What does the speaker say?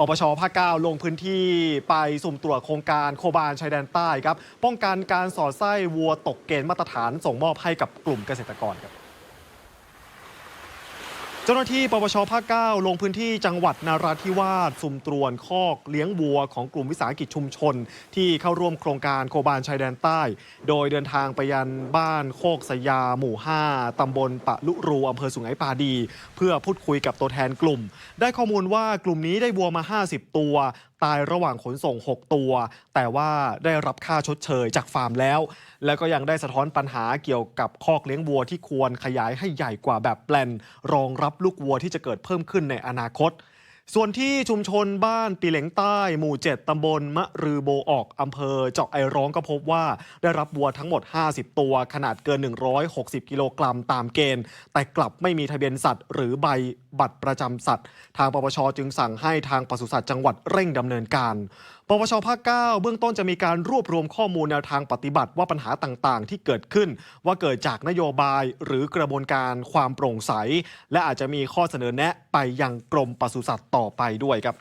อปชภาคเก้าลงพื้นที่ไปสุ่มตรวจโครงการโคบานชายแดนใต้ครับ ป้องกันการสอดไส้วัวตกเกณฑ์มาตรฐานส่งมอบให้กับกลุ่มเกษตรกรครับ จ้าหน้าที่ปปชภาค 9 ลงพื้นที่จังหวัดนาราธิวาสสุ่มตรวจคอกเลี้ยงวัวของกลุ่มวิสาหกิจชุมชน ที่เข้าร่วมโครงการโคบานชายแดนใต้ โดยเดินทางไปยันบ้านโคกสยา หมู่ 5 ตำบลปะลุรูอำเภอสุไหงปาดี เพื่อพูดคุยกับตัวแทนกลุ่ม ได้ข้อมูลว่ากลุ่มนี้ได้วัวมา 50 ตัว ตายระหว่างขนส่ง 6 ตัว แต่ว่าได้รับค่าชดเชยจากฟาร์มแล้ว แล้วก็ยังได้สะท้อนปัญหาเกี่ยวกับคอกเลี้ยงวัวที่ควรขยายให้ใหญ่กว่าแบบแปลนรองรับลูกวัวที่จะเกิดเพิ่มขึ้นในอนาคต ส่วนที่ชุมชนบ้านปีเหลงใต้ หมู่ 7 ตำบลมะรือโบออก อำเภอเจาะไอร้องก็พบว่า ได้รับวัวทั้งหมด 50 ตัว ขนาดเกิน 160 กิโลกรัมตามเกณฑ์ แต่กลับไม่มีทะเบียนสัตว์ หรือใบบัตรประจำสัตว์ ทางปปชจึงสั่งให้ทางปศุสัตว์จังหวัดเร่งดำเนินการ ปปชภาค 9 เบื้องต้นจะมีการรวบรวมข้อมูลแนวทางปฏิบัติว่าปัญหาต่างๆ ที่เกิดขึ้น ว่าเกิดจากนโยบายหรือกระบวนการความโปร่งใส และอาจจะมีข้อเสนอแนะไปยังกรมปศุสัตว์ต่อไปด้วยครับ